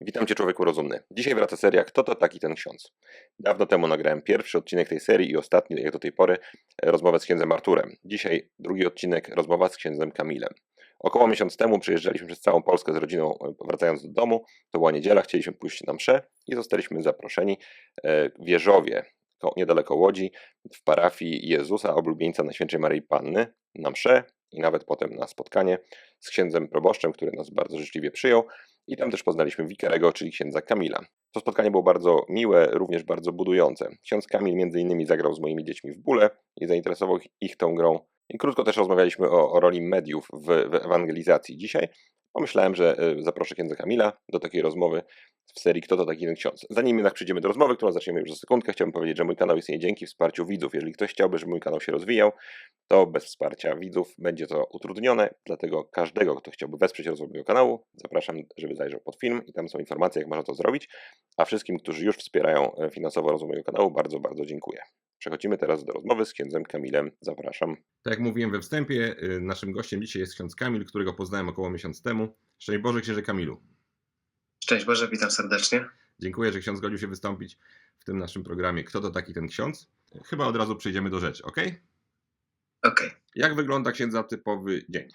Witam Cię, człowieku rozumny. Dzisiaj wraca seria Kto to taki ten ksiądz? Dawno temu nagrałem pierwszy odcinek tej serii i ostatni, jak do tej pory, e, rozmowę z księdzem Arturem. Dzisiaj drugi odcinek, rozmowa z księdzem Kamilem. Około miesiąc temu przyjeżdżaliśmy przez całą Polskę z rodziną, e, wracając do domu. To była niedziela, chcieliśmy pójść na mszę i zostaliśmy zaproszeni e, w Wieżowie, ko- niedaleko Łodzi, w parafii Jezusa Oblubieńca Najświętszej Maryi Panny, na mszę i nawet potem na spotkanie z księdzem proboszczem, który nas bardzo życzliwie przyjął. I tam też poznaliśmy wikarego, czyli księdza Kamila. To spotkanie było bardzo miłe, również bardzo budujące. Ksiądz Kamil między innymi zagrał z moimi dziećmi w bóle i zainteresował ich- ich tą grą. I krótko też rozmawialiśmy o, o roli mediów w, w ewangelizacji dzisiaj. Pomyślałem, że y, zaproszę księdza Kamila do takiej rozmowy w serii Kto to taki ten ksiądz. Zanim jednak przejdziemy do rozmowy, którą zaczniemy już za sekundkę, chciałbym powiedzieć, że mój kanał istnieje dzięki wsparciu widzów. Jeżeli ktoś chciałby, żeby mój kanał się rozwijał, to bez wsparcia widzów będzie to utrudnione, dlatego każdego, kto chciałby wesprzeć rozwój mojego kanału, zapraszam, żeby zajrzał pod film i tam są informacje, jak można to zrobić. A wszystkim, którzy już wspierają e, finansowo rozwój mojego kanału, bardzo, bardzo dziękuję. Przechodzimy teraz do rozmowy z księdzem Kamilem. Zapraszam. Tak jak mówiłem we wstępie, y, naszym gościem dzisiaj jest ksiądz Kamil, którego poznałem około miesiąc temu. Szczęść Boże, księże Kamilu. Szczęść Boże, witam serdecznie. Dziękuję, że ksiądz zgodził się wystąpić w tym naszym programie Kto to taki ten ksiądz? Chyba od razu przejdziemy do rzeczy, ok? Okej. Jak wygląda księdza typowy dzień?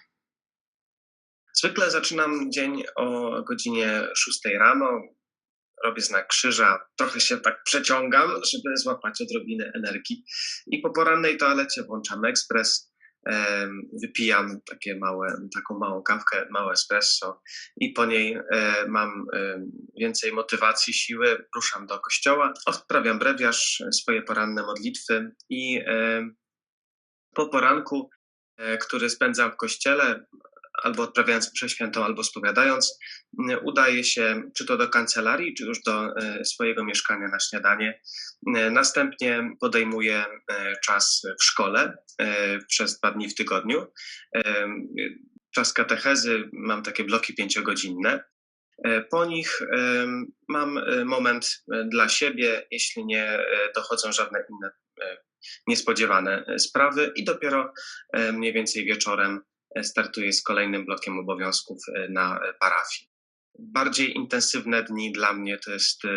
Zwykle zaczynam dzień o godzinie 6 rano. Robię znak krzyża, trochę się tak przeciągam, żeby złapać odrobinę energii. I po porannej toalecie włączam ekspres, wypijam takie małe, taką małą kawkę, małe espresso i po niej e, mam em, więcej motywacji, siły, ruszam do kościoła, odprawiam brewiarz, swoje poranne modlitwy i po poranku, e, który spędzam w kościele, albo odprawiając mszę świętą, albo spowiadając, m, udaje się czy to do kancelarii, czy już do e, swojego mieszkania na śniadanie. E, Następnie podejmuję e, czas w szkole przez dwa dni w tygodniu. Czas katechezy, mam takie bloki pięciogodzinne. Po nich mam moment dla siebie, jeśli nie dochodzą żadne inne niespodziewane sprawy, i dopiero mniej więcej wieczorem startuję z kolejnym blokiem obowiązków e, na e, parafii. Bardziej intensywne dni dla mnie to jest e,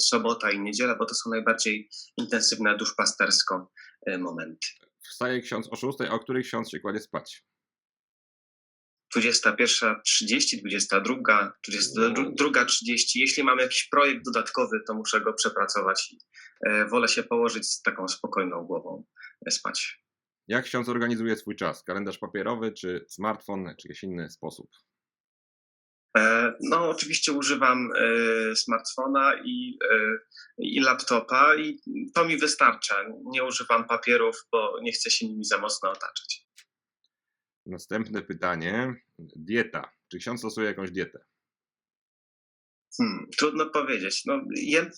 sobota i niedziela, bo to są najbardziej intensywne duszpastersko momenty. Wstaje ksiądz o 6, a o której ksiądz się kładzie spać? 21.30, 22, 22.30. Jeśli mam jakiś projekt dodatkowy, to muszę go przepracować i wolę się położyć z taką spokojną głową spać. Jak ksiądz organizuje swój czas? Kalendarz papierowy, czy smartfon, czy jakiś inny sposób? E, No, oczywiście używam e, smartfona i, e, i laptopa i to mi wystarcza. Nie używam papierów, bo nie chcę się nimi za mocno otaczać. Następne pytanie. Dieta. Czy ksiądz stosuje jakąś dietę? Hmm, trudno powiedzieć. No, jem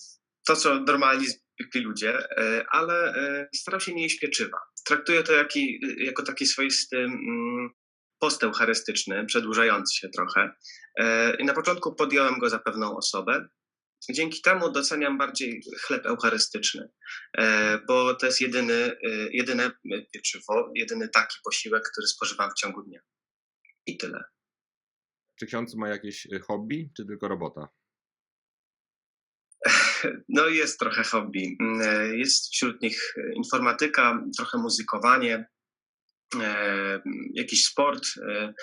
to, co normalni zwykli ludzie, ale staram się nie jeść pieczywa. Traktuję to jaki, jako taki swoisty mm, post eucharystyczny, przedłużający się trochę. E, I na początku podjąłem go za pewną osobę. Dzięki temu doceniam bardziej chleb eucharystyczny, e, bo to jest jedyny, e, jedyne pieczywo, jedyny taki posiłek, który spożywam w ciągu dnia. I tyle. Czy ksiądz ma jakieś hobby, czy tylko robota? No jest trochę hobby. Mm, Jest wśród nich informatyka, trochę muzykowanie, e, jakiś sport e,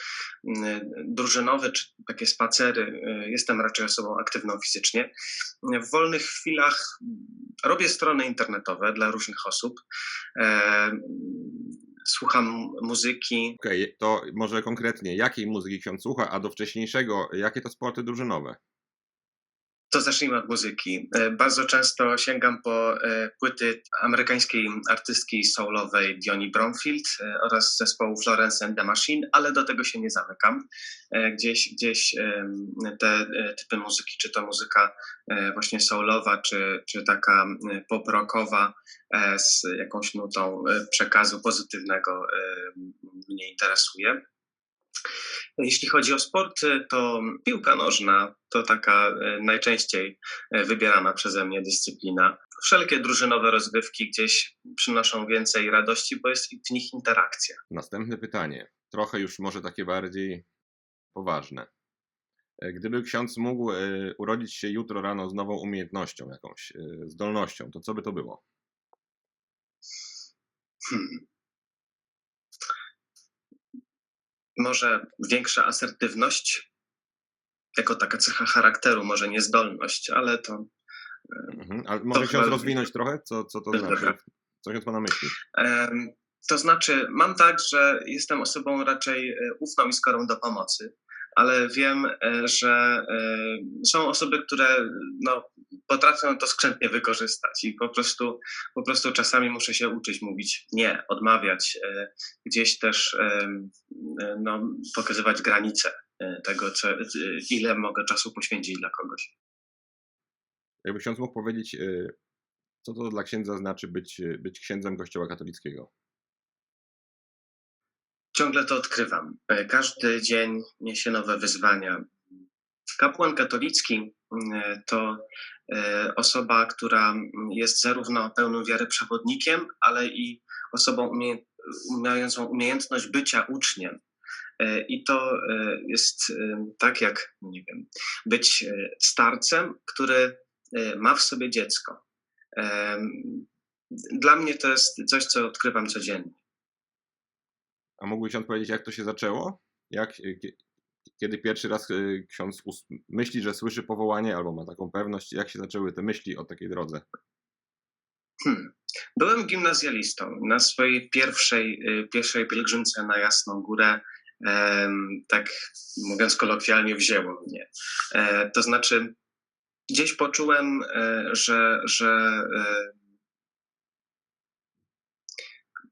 mm, drużynowy, czy takie spacery. E, Jestem raczej osobą aktywną fizycznie. W wolnych chwilach robię strony internetowe dla różnych osób. Słucham muzyki, Okej, to może konkretnie, jakiej muzyki ksiądz słucha, a do wcześniejszego, jakie to sporty drużynowe? To zacznijmy od muzyki. E, Bardzo często sięgam po e, płyty amerykańskiej artystki soulowej Dionnie Bromfield e, oraz zespołu Florence and the Machine, ale do tego się nie zamykam. Gdzieś, gdzieś te typy muzyki, czy to muzyka właśnie soulowa, czy, czy taka pop-rockowa z jakąś nutą przekazu pozytywnego mnie interesuje. Jeśli chodzi o sporty, to piłka nożna to taka e, najczęściej e, wybierana przeze mnie dyscyplina. Wszelkie drużynowe rozgrywki gdzieś przynoszą więcej radości, bo jest w nich interakcja. Następne pytanie, trochę już może takie bardziej poważne. E, Gdyby ksiądz mógł urodzić się jutro rano z nową umiejętnością, jakąś zdolnością, to co by to było? Hmm. Może większa asertywność, jako taka cecha charakteru, może niezdolność, ale to Mhm. Ale może ksiądz rozwinąć trochę? Co, co to Dobra. znaczy? Co ksiądz ma na myśli? To znaczy, mam tak, że jestem osobą raczej e, ufną i skorą do pomocy, ale wiem, e, że e, są osoby, które no, potrafią to skrzętnie wykorzystać i po prostu, po prostu czasami muszę się uczyć mówić nie, odmawiać, e, gdzieś też no, pokazywać granice tego, co, ile mogę czasu poświęcić dla kogoś. Jakby ksiądz mógł powiedzieć, co to dla księdza znaczy być, być księdzem Kościoła katolickiego? Ciągle to odkrywam. E, Każdy dzień niesie nowe wyzwania. Kapłan katolicki mm, to e, osoba, która jest zarówno pełną wiary przewodnikiem, ale i osobą mającą umiejętność bycia uczniem. E, I to e, jest e, tak jak, nie wiem, być e, starcem, który e, ma w sobie dziecko. Dla mnie to jest coś, co odkrywam codziennie. A mógłby ksiądz powiedzieć, jak to się zaczęło? Jak, e, kie- kiedy pierwszy raz e, ksiądz myśli, że słyszy powołanie, albo ma taką pewność, jak się zaczęły te myśli o takiej drodze? Hmm. Byłem gimnazjalistą. Na swojej pierwszej, y, pierwszej pielgrzymce na Jasną Górę, tak mówiąc kolokwialnie, wzięło mnie. E, to znaczy, gdzieś poczułem, e, że, że e,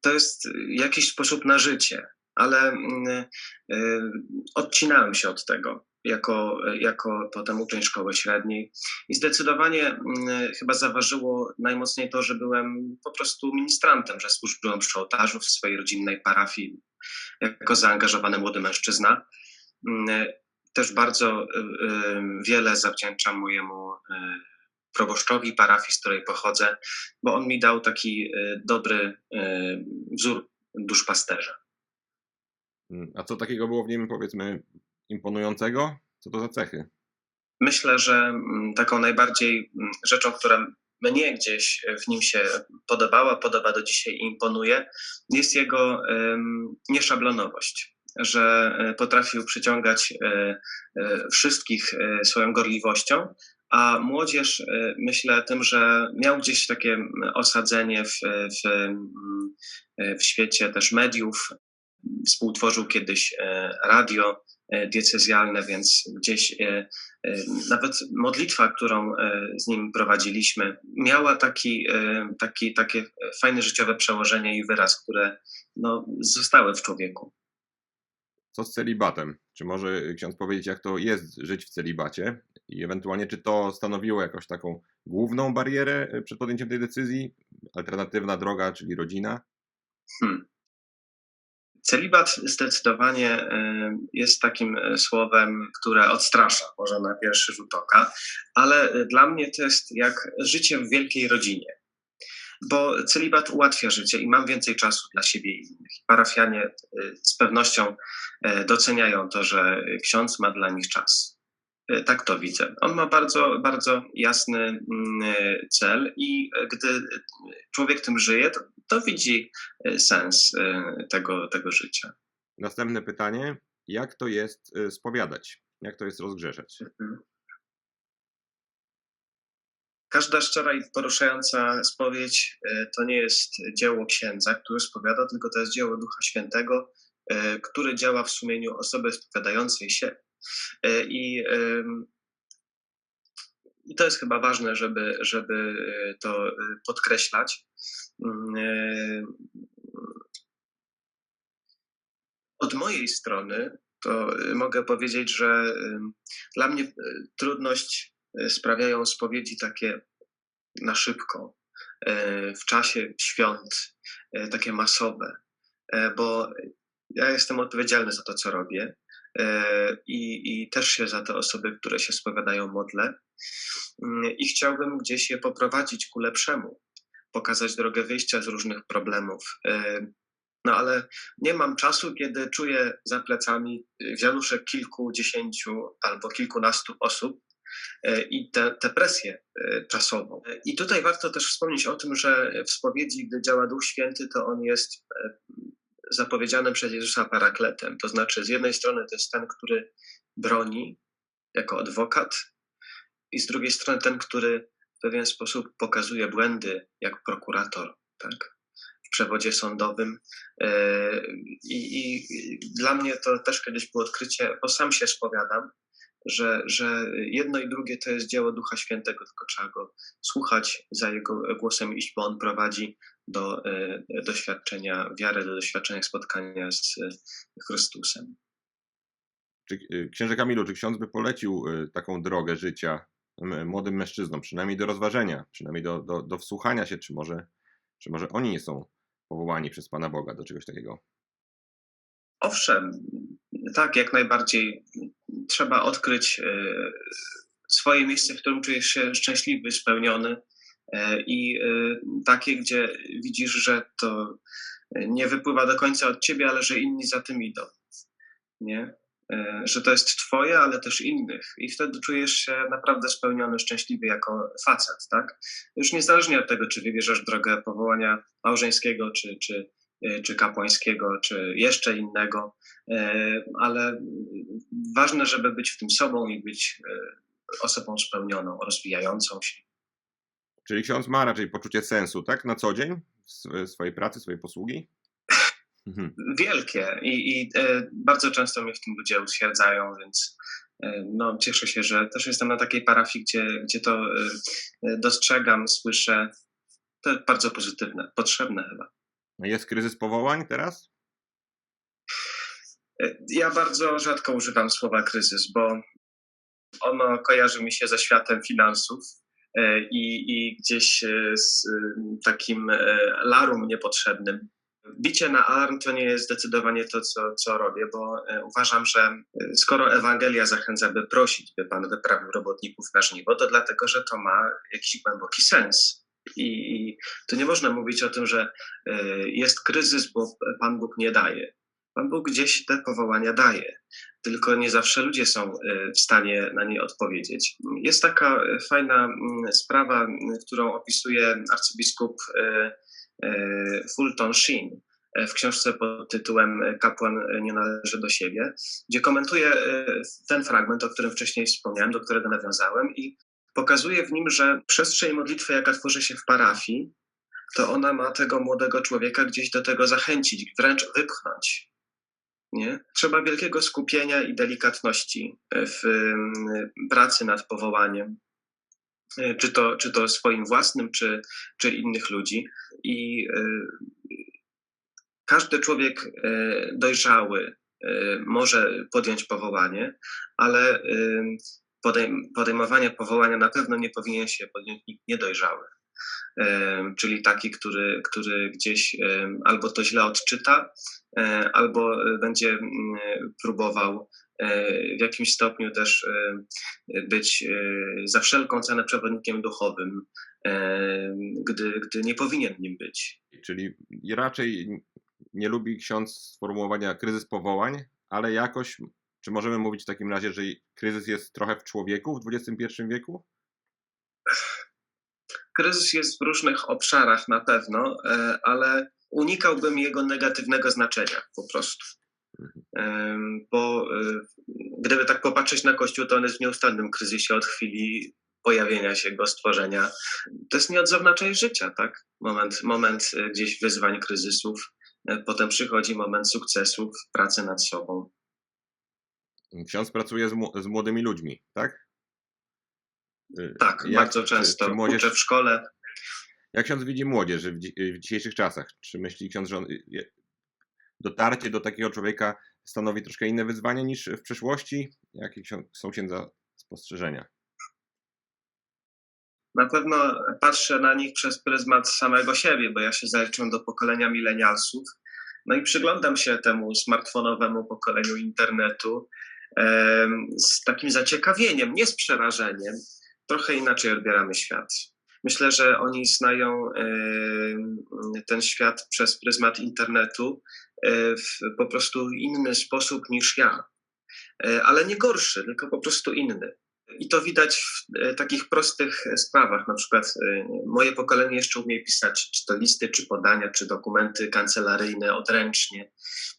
to jest jakiś sposób na życie, ale mm, e, odcinałem się od tego. Jako, jako potem uczeń szkoły średniej. I zdecydowanie mm, chyba zaważyło najmocniej to, że byłem po prostu ministrantem, że służyłem przy ołtarzu w swojej rodzinnej parafii jako zaangażowany młody mężczyzna. Mm, Też bardzo y, y, wiele zawdzięczam mojemu y, proboszczowi parafii, z której pochodzę, bo on mi dał taki y, dobry y, wzór duszpasterza. Mm, A co takiego było w nim, powiedzmy, imponującego? Co to za cechy? Myślę, że mm, taką najbardziej mm, rzeczą, która mnie gdzieś w nim się podobała, podoba do dzisiaj i imponuje, jest jego nieszablonowość. Że e, potrafił przyciągać e, e, wszystkich e, swoją gorliwością, a młodzież, e, myślę tym, że miał gdzieś takie osadzenie w, w, e, w świecie też mediów. Współtworzył kiedyś e, radio e, diecezjalne, więc gdzieś e, nawet modlitwa, którą z nim prowadziliśmy, miała taki, taki, takie fajne życiowe przełożenie i wyraz, które no, zostały w człowieku. Co z celibatem? Czy może ksiądz powiedzieć, jak to jest żyć w celibacie? I ewentualnie, czy to stanowiło jakąś taką główną barierę e, przed podjęciem tej decyzji? Alternatywna droga, czyli rodzina? Hmm. Celibat zdecydowanie e, jest takim e, słowem, które odstrasza może na pierwszy rzut oka, ale dla mnie to jest jak życie w wielkiej rodzinie. Bo celibat ułatwia życie i mam więcej czasu dla siebie i innych. Parafianie e, z pewnością e, doceniają to, że ksiądz ma dla nich czas. E, Tak to widzę. On ma bardzo, bardzo jasny mm, cel, i gdy człowiek tym żyje, to, to widzi sens tego, tego życia. Następne pytanie. Jak to jest spowiadać? Jak to jest rozgrzeszać? Mhm. Każda szczera i poruszająca spowiedź e, to nie jest dzieło księdza, który spowiada, tylko to jest dzieło Ducha Świętego, e, który działa w sumieniu osoby spowiadającej się. E, I, i to jest chyba ważne, żeby, żeby to podkreślać. Mm, Od mojej strony to mogę powiedzieć, że dla mnie trudność sprawiają spowiedzi takie na szybko, e, w czasie świąt, e, takie masowe, e, bo ja jestem odpowiedzialny za to, co robię e, i, i też się za te osoby, które się spowiadają, modlę Mm, i chciałbym gdzieś je poprowadzić ku lepszemu, pokazać drogę wyjścia z różnych problemów. E, No ale nie mam czasu, kiedy czuję za plecami wianuszek kilkudziesięciu albo kilkunastu osób e, i tę te presję e, czasową. I tutaj warto też wspomnieć o tym, że w spowiedzi, gdy działa Duch Święty, to on jest e, zapowiedzianym przez Jezusa parakletem. To znaczy, z jednej strony to jest ten, który broni jako adwokat, i z drugiej strony ten, który w pewien sposób pokazuje błędy, jak prokurator, tak? W przewodzie sądowym. E, I, I dla mnie to też kiedyś było odkrycie, bo sam się spowiadam, że, że jedno i drugie to jest dzieło Ducha Świętego, tylko trzeba go słuchać, za jego głosem iść, bo on prowadzi do e, doświadczenia wiary, do doświadczenia spotkania z Chrystusem. Czy, y, księże Kamilu, czy ksiądz by polecił y, taką drogę życia młodym mężczyznom, przynajmniej do rozważenia, przynajmniej do, do, do wsłuchania się, czy może, czy może oni nie są powołani przez Pana Boga do czegoś takiego? Owszem, tak, jak najbardziej. Trzeba odkryć e, swoje miejsce, w którym czujesz się szczęśliwy, spełniony e, i e, takie, gdzie widzisz, że to nie wypływa do końca od ciebie, ale że inni za tym idą. Nie? Że to jest twoje, ale też innych. I wtedy czujesz się naprawdę spełniony, szczęśliwy jako facet, tak? Już niezależnie od tego, czy wybierzesz drogę powołania małżeńskiego, czy, czy, czy kapłańskiego, czy jeszcze innego, e, ale ważne, żeby być w tym sobą i być osobą spełnioną, rozwijającą się. Czyli ksiądz ma raczej poczucie sensu, tak? Na co dzień swojej pracy, swojej posługi? Mhm. wielkie i, i e, bardzo często mnie w tym ludzie utwierdzają, więc e, no, cieszę się, że też jestem na takiej parafii, gdzie, gdzie to e, dostrzegam, słyszę. To jest bardzo pozytywne, potrzebne chyba. Jest kryzys powołań teraz? Ja bardzo rzadko używam słowa kryzys, bo ono kojarzy mi się ze światem finansów i, i gdzieś z takim larum niepotrzebnym bicie na alarm to nie jest zdecydowanie to, co, co robię, bo e, uważam, że e, skoro Ewangelia zachęca, by prosić, by Pan wyprawił robotników na żniwo, to dlatego, że to ma jakiś głęboki sens. I, I tu nie można mówić o tym, że e, jest kryzys, bo Pan Bóg nie daje. Pan Bóg gdzieś te powołania daje, tylko nie zawsze ludzie są w stanie na nie odpowiedzieć. Jest taka fajna sprawa, którą opisuje arcybiskup E, Fulton Sheen e, w książce pod tytułem Kapłan nie należy do siebie, gdzie komentuje e, ten fragment, o którym wcześniej wspomniałem, do którego nawiązałem i pokazuje w nim, że przestrzeń modlitwy, jaka tworzy się w parafii, to ona ma tego młodego człowieka gdzieś do tego zachęcić, wręcz wypchnąć. Nie? Trzeba wielkiego skupienia i delikatności w pracy nad powołaniem. E, czy to, czy to swoim własnym, czy, czy innych ludzi. I e, każdy człowiek e, dojrzały może podjąć powołanie, ale podejmowanie powołania na pewno nie powinien się podjąć nikt niedojrzały. Czyli taki, który, który gdzieś albo to źle odczyta, albo będzie próbował E, w jakimś stopniu też e, być e, za wszelką cenę przewodnikiem duchowym, gdy, gdy nie powinien nim być. Czyli raczej nie lubi ksiądz sformułowania kryzys powołań, ale jakoś, czy możemy mówić w takim razie, że kryzys jest trochę w człowieku w XXI wieku? Kryzys jest w różnych obszarach na pewno, ale unikałbym jego negatywnego znaczenia po prostu bo y, gdyby tak popatrzeć na Kościół, to on jest w nieustannym kryzysie od chwili pojawienia się go, stworzenia. To jest nieodzowna część życia, tak? Moment, moment gdzieś wyzwań, kryzysów, potem przychodzi moment sukcesów, pracy nad sobą. Ksiądz pracuje z, z młodymi ludźmi, tak? Tak, Jak, bardzo często. Czy, czy młodzież, Uczę w szkole. Jak ksiądz widzi młodzież w, w dzisiejszych czasach? Czy myśli ksiądz, że on dotarcie do takiego człowieka stanowi troszkę inne wyzwanie niż w przeszłości? Jakie są księdza spostrzeżenia? Na pewno patrzę na nich przez pryzmat samego siebie, bo ja się zaliczam do pokolenia milenialsów. No i przyglądam się temu smartfonowemu pokoleniu internetu z takim zaciekawieniem, nie z przerażeniem. Trochę inaczej odbieramy świat. Myślę, że oni znają ten świat przez pryzmat internetu y, w po prostu inny sposób niż ja. Y, ale nie gorszy, tylko po prostu inny. I to widać w e, takich prostych sprawach. Na przykład e, moje pokolenie jeszcze umie pisać czy to listy, czy podania, czy dokumenty kancelaryjne odręcznie,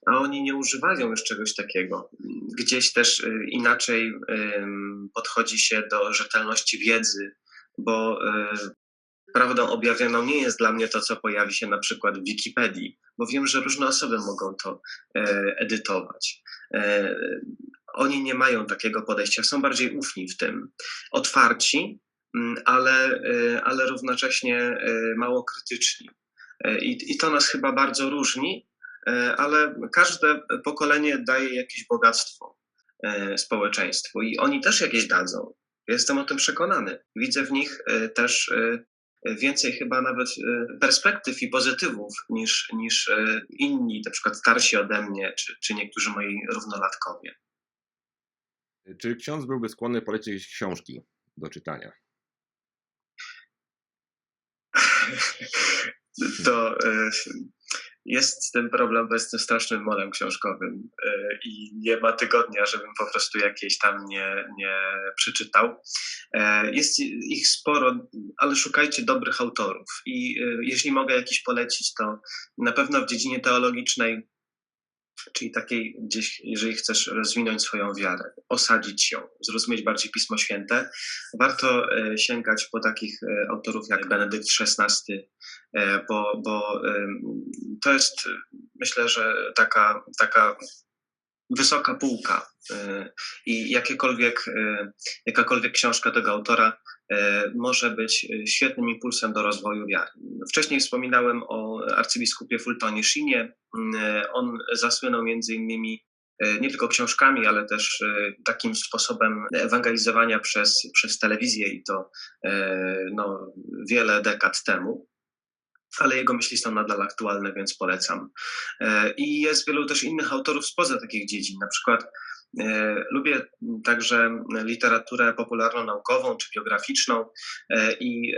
a oni nie używają już czegoś takiego. Gdzieś też e, inaczej podchodzi się do rzetelności wiedzy, bo prawdą objawioną nie jest dla mnie to, co pojawi się na przykład w Wikipedii, bo wiem, że różne osoby mogą to edytować oni nie mają takiego podejścia, są bardziej ufni w tym, otwarci, mm, ale, y, ale równocześnie y, mało krytyczni. Y, I, I to nas chyba bardzo różni, ale każde pokolenie daje jakieś bogactwo społeczeństwu i oni też jakieś dadzą. Jestem o tym przekonany. Widzę w nich też więcej chyba nawet perspektyw i pozytywów niż, niż inni, na przykład starsi ode mnie, czy, czy niektórzy moi równolatkowie. Czy ksiądz byłby skłonny polecić książki do czytania? To e, jest tym problem, bo jestem strasznym molem książkowym e, i nie ma tygodnia, żebym po prostu jakiejś tam nie, nie przeczytał. E, jest ich sporo, ale szukajcie dobrych autorów i jeśli mogę jakiś polecić, to na pewno w dziedzinie teologicznej czyli takiej gdzieś, jeżeli chcesz rozwinąć swoją wiarę, osadzić ją, zrozumieć bardziej Pismo Święte, warto e, sięgać po takich e, autorów jak Benedykt XVI, e, bo, bo to jest, myślę, że taka, taka wysoka półka i jakiekolwiek, jakakolwiek książka tego autora E, może być e, świetnym impulsem do rozwoju wiary. Wcześniej wspominałem o arcybiskupie Fultonie Shinie. E, on zasłynął między innymi nie tylko książkami, ale też takim sposobem ewangelizowania przez, przez telewizję i to no, wiele dekad temu. Ale jego myśli są nadal aktualne, więc polecam. I jest wielu też innych autorów spoza takich dziedzin, na przykład E, lubię także literaturę popularno-naukową czy biograficzną e, i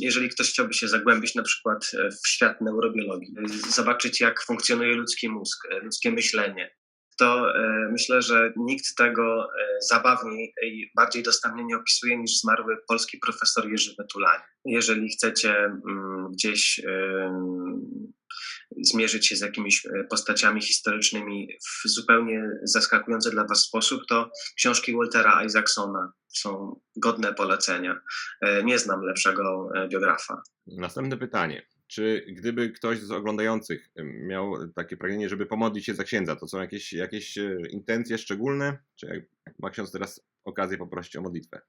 jeżeli ktoś chciałby się zagłębić na przykład w świat neurobiologii, zobaczyć jak funkcjonuje ludzki mózg, ludzkie myślenie, to e, myślę, że nikt tego zabawniej i bardziej dostępnie nie opisuje niż zmarły polski profesor Jerzy Betulani. Jeżeli chcecie gdzieś zmierzyć się z jakimiś e, postaciami historycznymi w zupełnie zaskakujący dla Was sposób, to książki Waltera Isaacsona są godne polecenia. E, nie znam lepszego e, biografa. Następne pytanie. Czy gdyby ktoś z oglądających miał takie pragnienie, żeby pomodlić się za księdza, to są jakieś, jakieś intencje szczególne? Czy ma ksiądz teraz okazję poprosić o modlitwę?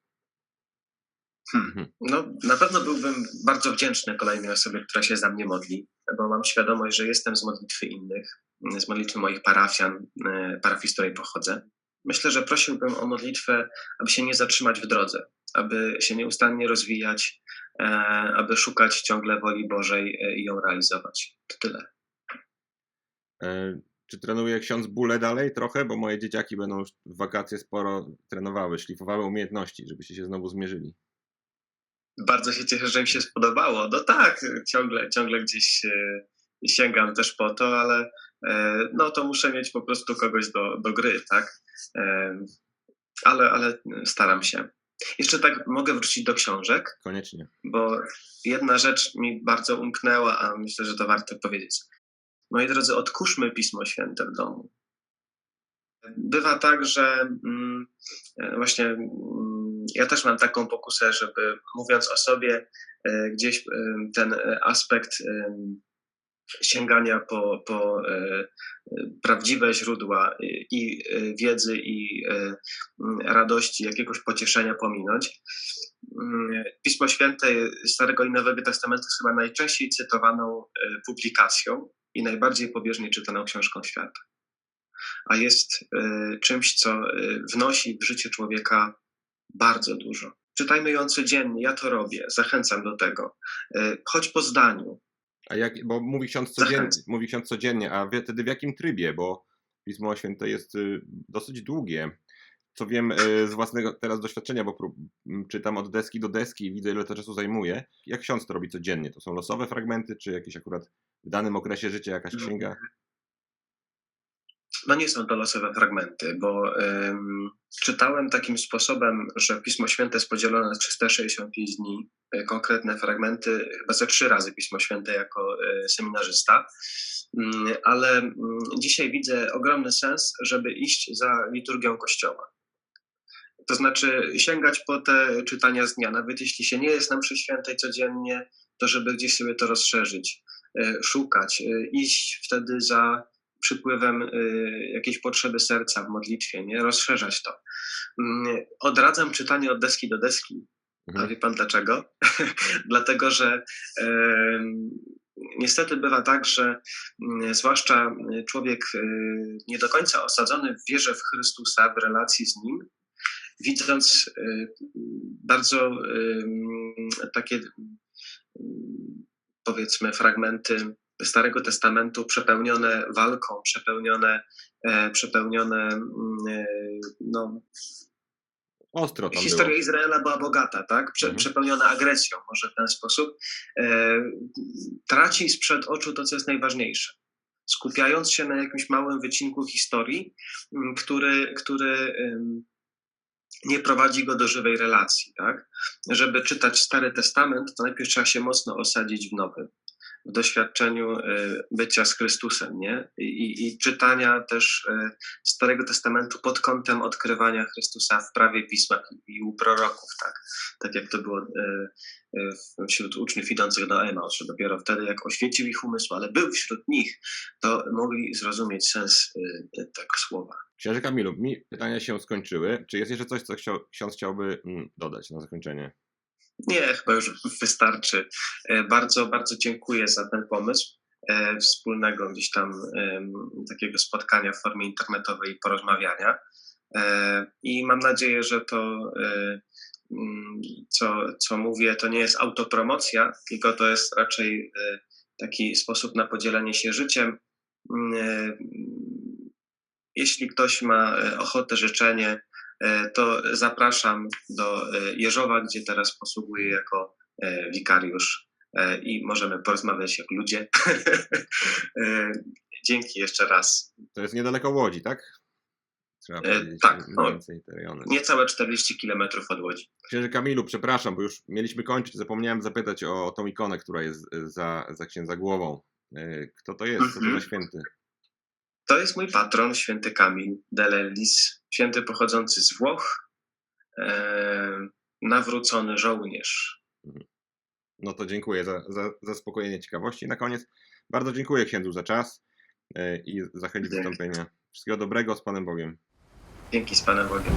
Hmm. Mhm. No, na pewno byłbym bardzo wdzięczny kolejnej osobie, która się za mnie modli, bo mam świadomość, że jestem z modlitwy innych, z modlitwy moich parafian, e, parafii, z której pochodzę. Myślę, że prosiłbym o modlitwę, aby się nie zatrzymać w drodze, aby się nieustannie rozwijać, e, aby szukać ciągle woli Bożej e, i ją realizować. To tyle. Czy trenuje ksiądz bóle dalej trochę? Bo moje dzieciaki będą już w wakacje sporo trenowały, szlifowały umiejętności, żebyście się znowu zmierzyli bardzo się cieszę, że im się spodobało. No tak, ciągle, ciągle gdzieś e, sięgam też po to, ale e, no to muszę mieć po prostu kogoś do, do gry, tak? E, ale, ale staram się. Jeszcze tak mogę wrócić do książek. Koniecznie. Bo jedna rzecz mi bardzo umknęła, a myślę, że to warto powiedzieć. Moi drodzy, odkurzmy Pismo Święte w domu. Bywa tak, że mm, właśnie mm, ja też mam taką pokusę, żeby mówiąc o sobie, e, gdzieś e, ten aspekt e, sięgania po, po prawdziwe źródła i wiedzy, i radości, jakiegoś pocieszenia pominąć. Mm, Pismo Święte Starego i Nowego Testamentu jest chyba najczęściej cytowaną publikacją i najbardziej pobieżnie czytaną książką świata. A jest czymś, co wnosi w życie człowieka bardzo dużo. Czytajmy ją codziennie, ja to robię, zachęcam do tego. E, chodź po zdaniu. A jak, bo mówi ksiądz, codziennie, mówi ksiądz codziennie, a wtedy w jakim trybie? Bo Pismo Święte jest y, dosyć długie. co wiem e, z własnego teraz doświadczenia, bo prób, czytam od deski do deski i widzę, ile to czasu zajmuje. Jak ksiądz to robi codziennie? To są losowe fragmenty, czy jakieś akurat w danym okresie życia jakaś księga? No nie są to losowe fragmenty, bo czytałem takim sposobem, że Pismo Święte jest podzielone na 365 dni, y, konkretne fragmenty, chyba ze trzy razy Pismo Święte jako y, seminarzysta, Ym, ale ym, dzisiaj widzę ogromny sens, żeby iść za liturgią Kościoła. To znaczy sięgać po te czytania z dnia, nawet jeśli się nie jest na mszy świętej codziennie, to żeby gdzieś sobie to rozszerzyć, y, szukać, iść wtedy za przypływem y, jakiejś potrzeby serca w modlitwie, nie? Rozszerzać to. Mm, Odradzam czytanie od deski do deski. A Mhm. wie pan dlaczego? Dlatego, że niestety bywa tak, że mm, zwłaszcza y, człowiek y, nie do końca osadzony w wierze w Chrystusa, w relacji z Nim, widząc bardzo takie ym, powiedzmy fragmenty Starego Testamentu przepełnione walką, przepełnione, e, przepełnione mm, e, no, Ostro tam Historia było. Izraela była bogata, tak? Prze, Mhm. Przepełniona agresją, może w ten sposób. E, traci sprzed oczu to, co jest najważniejsze. Skupiając się na jakimś małym wycinku historii, m, który, który nie prowadzi go do żywej relacji, tak? Żeby czytać Stary Testament, to najpierw trzeba się mocno osadzić w Nowym. W doświadczeniu e, bycia z Chrystusem, nie? I, i, czytania też e, Starego Testamentu pod kątem odkrywania Chrystusa w prawie pisma i u proroków, tak? Tak jak to było e, wśród uczniów idących do Emaus, że dopiero wtedy, jak oświecił ich umysł, ale był wśród nich, to mogli zrozumieć sens tego słowa. Księże Kamilu, mi pytania się skończyły. Czy jest jeszcze coś, co chciał, ksiądz chciałby mm, dodać na zakończenie? Nie, chyba już wystarczy. E, Bardzo, bardzo dziękuję za ten pomysł e, wspólnego gdzieś tam takiego spotkania w formie internetowej i porozmawiania. E, I mam nadzieję, że to, mm, co, co mówię, to nie jest autopromocja, tylko to jest raczej taki sposób na podzielenie się życiem. Mm, Jeśli ktoś ma ochotę, życzenie, to zapraszam do e, Jeżowa, gdzie teraz posługuję jako e, wikariusz e, i możemy porozmawiać jak ludzie. E, Dzięki jeszcze raz. To jest niedaleko Łodzi, tak? Trzeba E, powiedzieć tak, no. Niecałe 40 km od Łodzi. Księże Kamilu, przepraszam, bo już mieliśmy kończyć. Zapomniałem zapytać o, o tą ikonę, która jest za, za księdza głową. Kto to jest? Co to za Mhm. święty? To jest mój patron, święty Kamil Delelis, święty pochodzący z Włoch, e, nawrócony żołnierz. No to dziękuję za, za zaspokojenie ciekawości. Na koniec bardzo dziękuję księdzu za czas y, i za chęć wystąpienia. Wszystkiego dobrego z Panem Bogiem. Dzięki z Panem Bogiem.